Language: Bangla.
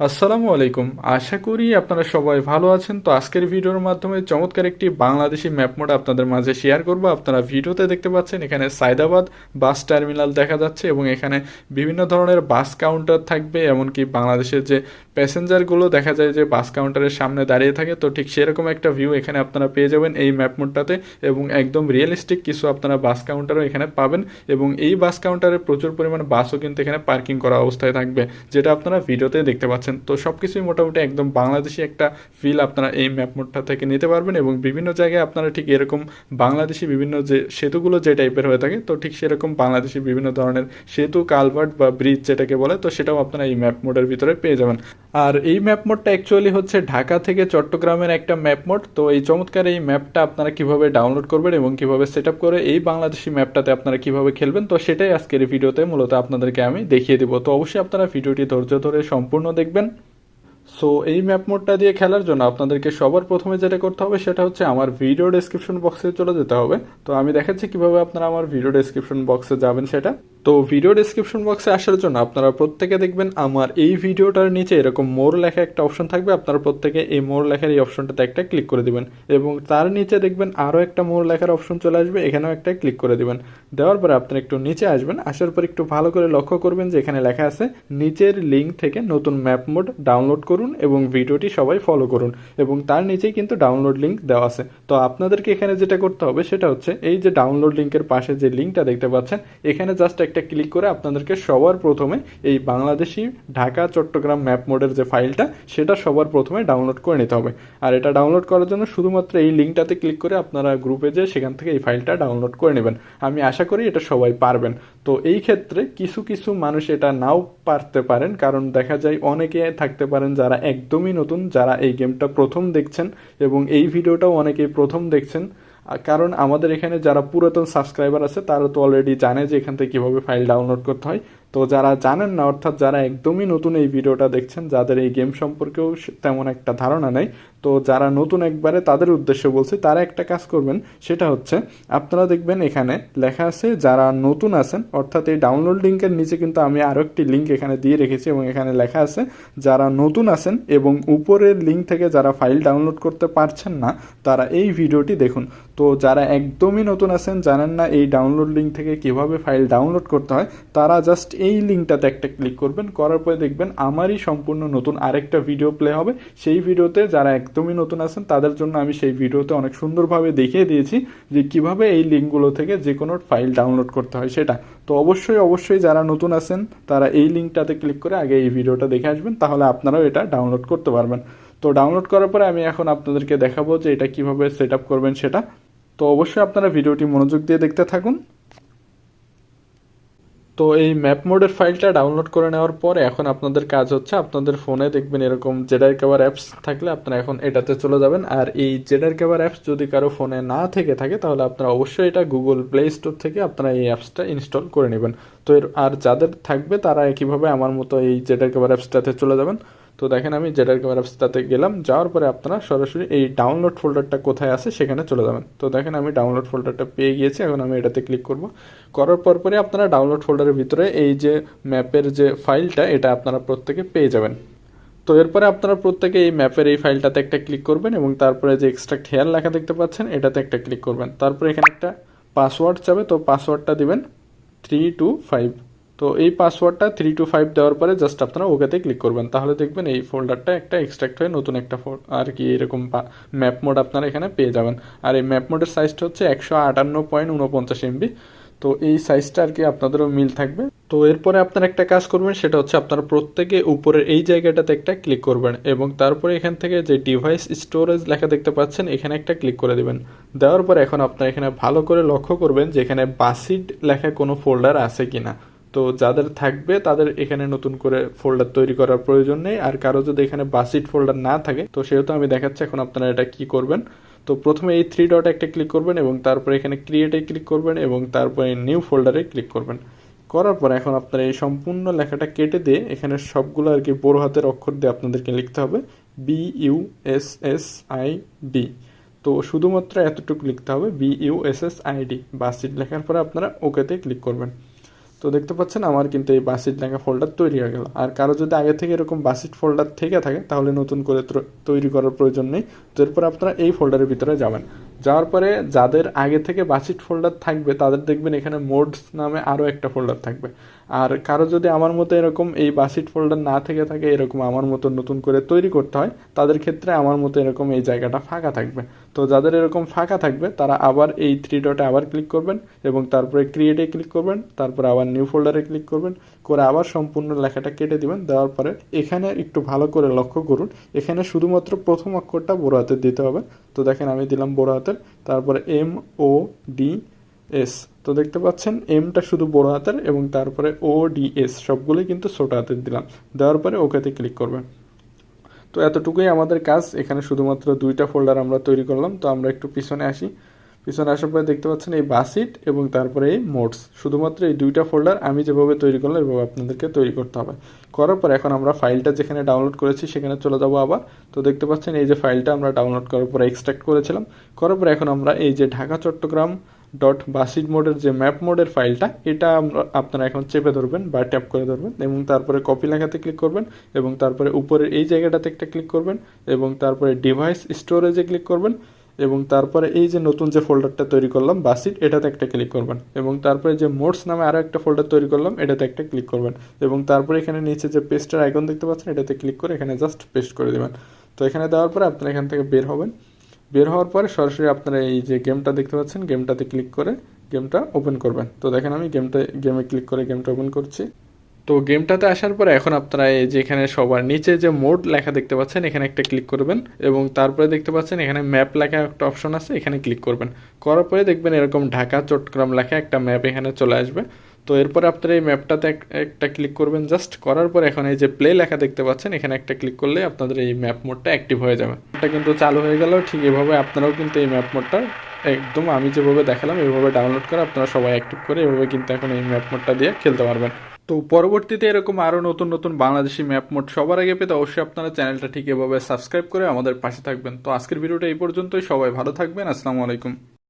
আসসালামু আলাইকুম। আশা করি আপনারা সবাই ভালো আছেন। তো আজকের ভিডিওর মাধ্যমে চমৎকার একটি বাংলাদেশি ম্যাপ মোড আপনাদের মাঝে শেয়ার করব। আপনারা ভিডিওতে দেখতে পাচ্ছেন, এখানে সাইদাবাদ বাস টার্মিনাল দেখা যাচ্ছে এবং এখানে বিভিন্ন ধরনের বাস কাউন্টার থাকবে। এমনকি বাংলাদেশের যে প্যাসেঞ্জারগুলো দেখা যায় যে বাস কাউন্টারের সামনে দাঁড়িয়ে থাকে, তো ঠিক সেরকম একটা ভিউ এখানে আপনারা পেয়ে যাবেন এই ম্যাপ মোডটাতে এবং একদম রিয়েলিস্টিক কিছু আপনারা বাস কাউন্টারও এখানে পাবেন এবং এই বাস কাউন্টারে প্রচুর পরিমাণ বাসও কিন্তু এখানে পার্কিং করা অবস্থায় থাকবে, যেটা আপনারা ভিডিওতে দেখতে পাচ্ছেন। তো সব কিছুই মোটামুটি একদম বাংলাদেশি একটা ফিল আপনারা এই ম্যাপ মোডটা থেকে নিতে পারবেন এবং বিভিন্ন জায়গায় আপনারা ঠিক এরকম বাংলাদেশি বিভিন্ন যে সেতুগুলো যে টাইপের হয়ে থাকে, তো ঠিক সেরকম বাংলাদেশি বিভিন্ন ধরনের সেতু কালভার্ট বা ব্রিজ যেটাকে বলে, তো সেটাও আপনারা এই ম্যাপ মোডের ভিতরে পেয়ে যাবেন। আর এই ম্যাপ মোডটা অ্যাকচুয়ালি হচ্ছে ঢাকা থেকে চট্টগ্রামের একটা ম্যাপ মোড, তো এই চমৎকার এই ম্যাপটা আপনারা কীভাবে ডাউনলোড করবেন এবং কীভাবে সেট করে এই বাংলাদেশি ম্যাপটাতে আপনারা কীভাবে খেলবেন, তো সেটাই আজকের ভিডিওতে মূলত আপনাদেরকে আমি দেখিয়ে দিব। তো অবশ্যই আপনারা ভিডিওটি ধৈর্য ধরে সম্পূর্ণ দেখবেন। সো এই ম্যাপ মোডটা দিয়ে খেলার জন্য আপনাদেরকে সবার প্রথমে যেটা করতে হবে সেটা হচ্ছে আমার ভিডিও ডেসক্রিপশন বক্সে চলে যেতে হবে। তো আমি দেখাচ্ছি কীভাবে আপনারা আমার ভিডিও ডেসক্রিপশন বক্সে যাবেন সেটা। তো ভিডিও ডেসক্রিপশন বক্সে আসার জন্য আপনারা প্রত্যেকে দেখবেন আমার এই ভিডিওটার নিচে এরকম মোর লেখা একটা অপশন থাকবে। আপনারা প্রত্যেকে এই মোর লেখার এই অপশনটাতে একটা ক্লিক করে দিবেন এবং তার নিচে দেখবেন আরও একটা মোর লেখার অপশন চলে আসবে, এখানেও একটা ক্লিক করে দিবেন। দেওয়ার পরে আপনারা একটু নিচে আসবেন, আসার পর একটু ভালো করে লক্ষ্য করবেন যে এখানে লেখা আছে, নিচের লিঙ্ক থেকে নতুন ম্যাপ মোড ডাউনলোড করুন এবং ভিডিওটি সবাই ফলো করুন। এবং তার নিচেই কিন্তু ডাউনলোড লিঙ্ক দেওয়া আছে। তো আপনাদেরকে এখানে যেটা করতে হবে সেটা হচ্ছে, এই যে ডাউনলোড লিঙ্কের পাশে যে লিঙ্কটা দেখতে পাচ্ছেন, এখানে জাস্ট একটা ক্লিক করে আপনাদেরকে সবার প্রথমে এই বাংলাদেশি ঢাকা চট্টগ্রাম ম্যাপ মোডের যে ফাইলটা সেটা সবার প্রথমে ডাউনলোড করে নিতে হবে। আর এটা ডাউনলোড করার জন্য শুধুমাত্র এই লিঙ্কটাতে ক্লিক করে আপনারা গ্রুপে যেয়ে সেখান থেকে এই ফাইলটা ডাউনলোড করে নেবেন। আমি আশা করি এটা সবাই পারবেন। তো এই ক্ষেত্রে কিছু কিছু মানুষ এটা নাও পারতে পারেন, কারণ দেখা যায় অনেকে থাকতে পারেন যারা একদমই নতুন, যারা এই গেমটা প্রথম দেখছেন এবং এই ভিডিওটাও অনেকেই প্রথম দেখছেন। কারণ আমাদের এখানে যারা পুরাতন সাবস্ক্রাইবার আছে, তারা তো অলরেডি জানে যে এখান থেকে কীভাবে ফাইল ডাউনলোড করতে হয়। তো যারা জানেন না, অর্থাৎ যারা একদমই নতুন এই ভিডিওটা দেখছেন, যাদের এই গেম সম্পর্কেও তেমন একটা ধারণা নেই, তো যারা নতুন একবারে তাদের উদ্দেশ্যে বলছি, তারা একটা কাজ করবেন, সেটা হচ্ছে আপনারা দেখবেন এখানে লেখা আছে, যারা নতুন আছেন, অর্থাৎ এই ডাউনলোড লিঙ্কের নিচে কিন্তু আমি আরও একটি লিঙ্ক এখানে দিয়ে রেখেছি এবং এখানে লেখা আছে, যারা নতুন আছেন এবং উপরের লিঙ্ক থেকে যারা ফাইল ডাউনলোড করতে পারছেন না, তারা এই ভিডিওটি দেখুন। তো যারা একদমই নতুন আছেন, জানেন না এই ডাউনলোড লিঙ্ক থেকে কীভাবে ফাইল ডাউনলোড করতে হয়, তারা জাস্ট এই লিঙ্কটাতে একটা ক্লিক করবেন, করার পরে দেখবেন আমারই সম্পূর্ণ নতুন আরেকটা ভিডিও প্লে হবে। সেই ভিডিওতে যারা একদমই নতুন আছেন, তাদের জন্য আমি সেই ভিডিওতে অনেক সুন্দরভাবে দেখিয়ে দিয়েছি যে কীভাবে এই লিঙ্কগুলো থেকে যে কোনো ফাইল ডাউনলোড করতে হয় সেটা। তো অবশ্যই অবশ্যই যারা নতুন আছেন, তারা এই লিঙ্কটাতে ক্লিক করে আগে এই ভিডিওটা দেখে আসবেন, তাহলে আপনারাও এটা ডাউনলোড করতে পারবেন। তো ডাউনলোড করার পরে আমি এখন আপনাদেরকে দেখাবো যে এটা কীভাবে সেট করবেন সেটা। তো অবশ্যই আপনারা ভিডিওটি মনোযোগ দিয়ে দেখতে থাকুন। তো এই ম্যাপ মোডের ফাইলটা ডাউনলোড করে নেওয়ার পরে এখন আপনাদের কাজ হচ্ছে আপনাদের ফোনে দেখবেন এরকম জেডার কাভার অ্যাপস থাকলে আপনারা এখন এটাতে চলে যাবেন। আর এই জেডার কাভার অ্যাপস যদি কারও ফোনে না থেকে থাকে তাহলে আপনারা অবশ্যই এটা গুগল প্লে স্টোর থেকে আপনারা এই অ্যাপসটা ইনস্টল করে নেবেন। তো এর, আর যাদের থাকবে তারা একইভাবে আমার মতো এই জেডার কাভার অ্যাপসটাতে চলে যাবেন। তো দেখেন আমি জেডার অ্যাপসটাতে গেলাম, যাওয়ার পরে আপনারা সরাসরি এই ডাউনলোড ফোল্ডারটা কোথায় আছে সেখানে চলে যাবেন। তো দেখেন আমি ডাউনলোড ফোল্ডারটা পেয়ে গিয়েছি, এখন আমি এটাতে ক্লিক করব। করার পর পরে আপনারা ডাউনলোড ফোল্ডারের ভিতরে এই যে ম্যাপের যে ফাইলটা এটা আপনারা প্রত্যেকে পেয়ে যাবেন। তো এরপরে আপনারা প্রত্যেকে এই ম্যাপের এই ফাইলটাতে একটা ক্লিক করবেন এবং তারপরে যে এক্সট্রাক্ট হেয়ার লেখা দেখতে পাচ্ছেন, এটাতে একটা ক্লিক করবেন। তারপরে এখানে একটা পাসওয়ার্ড চাবে, তো পাসওয়ার্ডটা দিবেন থ্রি টু ফাইভ তো এই পাসওয়ার্ডটা থ্রি টু ফাইভ দেওয়ার পরে জাস্ট আপনারা ওকেতে ক্লিক করবেন। তাহলে দেখবেন এই ফোল্ডারটা একটা এক্সট্রাক্ট হয়ে নতুন একটা আর কি এরকম ম্যাপ মোড আপনারা এখানে পেয়ে যাবেন। আর এই ম্যাপ মোডের সাইজটা হচ্ছে একশো আটান্ন পয়েন্ট উনপঞ্চাশ এমবি। তো এই সাইজটা আর কি আপনাদেরও মিল থাকবে। তো এরপরে আপনারা একটা কাজ করবেন, সেটা হচ্ছে আপনারা প্রত্যেকে উপরের এই জায়গাটাতে একটা ক্লিক করবেন এবং তারপরে এখান থেকে যে ডিভাইস স্টোরেজ লেখা দেখতে পাচ্ছেন, এখানে একটা ক্লিক করে দেবেন। দেওয়ার পর এখন আপনারা এখানে ভালো করে লক্ষ্য করবেন যে এখানে বাসিড লেখা কোনো ফোল্ডার আছে কিনা। তো যাদের থাকবে, তাদের এখানে নতুন করে ফোল্ডার তৈরি করার প্রয়োজন নেই। আর কারও যদি এখানে বাসিট ফোল্ডার না থাকে, তো সেহেতু আমি দেখাচ্ছি এখন আপনারা এটা কি করবেন। তো প্রথমে এই থ্রি ডট একটা ক্লিক করবেন এবং তারপরে এখানে ক্রিয়েটে ক্লিক করবেন এবং তারপরে নিউ ফোল্ডারে ক্লিক করবেন। করার পর এখন আপনারা এই সম্পূর্ণ লেখাটা কেটে দিয়ে এখানে সবগুলো আর কি বড় হাতের অক্ষর দিয়ে আপনাদেরকে লিখতে হবে। B U S S I D তো শুধুমাত্র এতটুকু লিখতে হবে B U S S I D বাসিট লেখার পরে আপনারা ওকেতে ক্লিক করবেন। তো দেখতে পাচ্ছেন আমার কিন্তু এই বাসিট লেখা ফোল্ডার তৈরি হয়ে গেল। আর কারও যদি আগে থেকে এরকম বাসিট ফোল্ডার থেকে থাকে, তাহলে নতুন করে তৈরি করার প্রয়োজন নেই। তো এরপর আপনারা এই ফোল্ডারের ভিতরে যাবেন। যাওয়ার পরে যাদের আগে থেকে বাসিট ফোল্ডার থাকবে, তাদের দেখবেন এখানে মোডস নামে আরও একটা ফোল্ডার থাকবে। আর কারও যদি আমার মতো এরকম এই বাসিট ফোল্ডার না থেকে থাকে, এরকম আমার মতো নতুন করে তৈরি করতে হয়, তাদের ক্ষেত্রে আমার মতো এরকম এই জায়গাটা ফাঁকা থাকবে। তো যাদের এরকম ফাঁকা থাকবে, তারা আবার এই থ্রি ডটে আবার ক্লিক করবেন এবং তারপরে ক্রিয়েটে ক্লিক করবেন, তারপরে আবার নিউ ফোল্ডারে ক্লিক করবেন, করে আবার সম্পূর্ণ লেখাটা কেটে দিবেন, দেওয়ার পরে এখানে একটু ভালো করে লক্ষ্য করুন। এখানে শুধুমাত্র প্রথম অক্ষরটা বড় হাতের দিতে হবে। তো দেখেন আমি দিলাম বড় হাতের, তারপরে এম ও ডি এস তো দেখতে পাচ্ছেন এমটা শুধু বড় হাতের এবং তারপরে ও ডি এস সবগুলোই কিন্তু ছোট হাতের দিলাম। দেওয়ার পরে ওকেতে ক্লিক করবেন। তো এতটুকুই আমাদের কাজ। এখানে শুধুমাত্র দুইটা ফোল্ডার আমরা তৈরি করলাম। তো আমরা একটু পিছনে আসি। পিছনে আসার পরে দেখতে পাচ্ছেন এই বাসিট এবং তারপরে এই মোডস শুধুমাত্র এই দুইটা ফোল্ডার আমি যেভাবে তৈরি করলাম, এভাবে আপনাদেরকে তৈরি করতে হবে। করার পর এখন আমরা ফাইলটা যেখানে ডাউনলোড করেছি, সেখানে চলে যাব আবার। তো দেখতে পাচ্ছেন এই যে ফাইলটা আমরা ডাউনলোড করার পরে এক্সট্রাক্ট করেছিলাম। করার পর এখন আমরা এই যে ঢাকা চট্টগ্রাম ডট বাসিট মোডের যে ম্যাপ মোডের ফাইলটা এটা আমরা, আপনারা এখন চেপে ধরবেন বা ট্যাপ করে ধরবেন এবং তারপরে কপি লেখাতে ক্লিক করবেন এবং তারপরে উপরের এই জায়গাটাতে একটা ক্লিক করবেন এবং তারপরে ডিভাইস স্টোরেজে ক্লিক করবেন। এবং তারপরে এই যে নতুন যে ফোল্ডারটা তৈরি করলাম বাসিট এটাতে একটা ক্লিক করবেন। এবং তারপরে যে মোডস নামে আরও একটা ফোল্ডার তৈরি করলাম, এটাতে একটা ক্লিক করবেন। এবং তারপরে এখানে নিচে যে পেস্টের আইকন দেখতে পাচ্ছেন, এটাতে ক্লিক করে এখানে জাস্ট পেস্ট করে দেবেন। তো এখানে দেওয়ার পরে আপনারা এখান থেকে বের হবেন। বের হওয়ার পরে সরাসরি আপনারা এই যে গেমটা দেখতে পাচ্ছেন গেমটাতে ক্লিক করে গেমটা ওপেন করবেন। তো দেখেন আমি গেমটা গেমে ক্লিক করে গেমটা ওপেন করছি। তো গেমটাতে আসার পরে এখন আপনারা এই যে এখানে সবার নিচে যে মোড লেখা দেখতে পাচ্ছেন, এখানে একটা ক্লিক করবেন এবং তারপরে দেখতে পাচ্ছেন এখানে ম্যাপ লেখা একটা অপশন আছে, এখানে ক্লিক করবেন। করার পরে দেখবেন এরকম ঢাকা চট্টগ্রাম লেখা একটা ম্যাপ এখানে চলে আসবে। তো এরপরে আপনারা এই ম্যাপটাতে এক- একটা ক্লিক করবেন জাস্ট করার পর এখন এই যে প্লে লেখা দেখতে পাচ্ছেন, এখানে একটা ক্লিক করলে আপনাদের এই ম্যাপ মোডটা অ্যাক্টিভ হয়ে যাবে। এটা কিন্তু চালু হয়ে গেল, ঠিক এভাবে আপনারাও কিন্তু এই ম্যাপ মোডটা একদম আমি যেভাবে দেখালাম, এভাবে ডাউনলোড করে আপনারা সবাই অ্যাক্টিভ করে এভাবে কিন্তু এখন এই ম্যাপ মোডটা দিয়ে খেলতে পারবেন। তো পরবর্তীতে এরকম আরও নতুন নতুন বাংলাদেশি ম্যাপ মোড সবার আগে পেতে অবশ্যই আপনারা চ্যানেলটা ঠিক এভাবে সাবস্ক্রাইব করে আমাদের পাশে থাকবেন। তো আজকের ভিডিওটা এই পর্যন্তই, সবাই ভালো থাকবেন, আসসালামু আলাইকুম।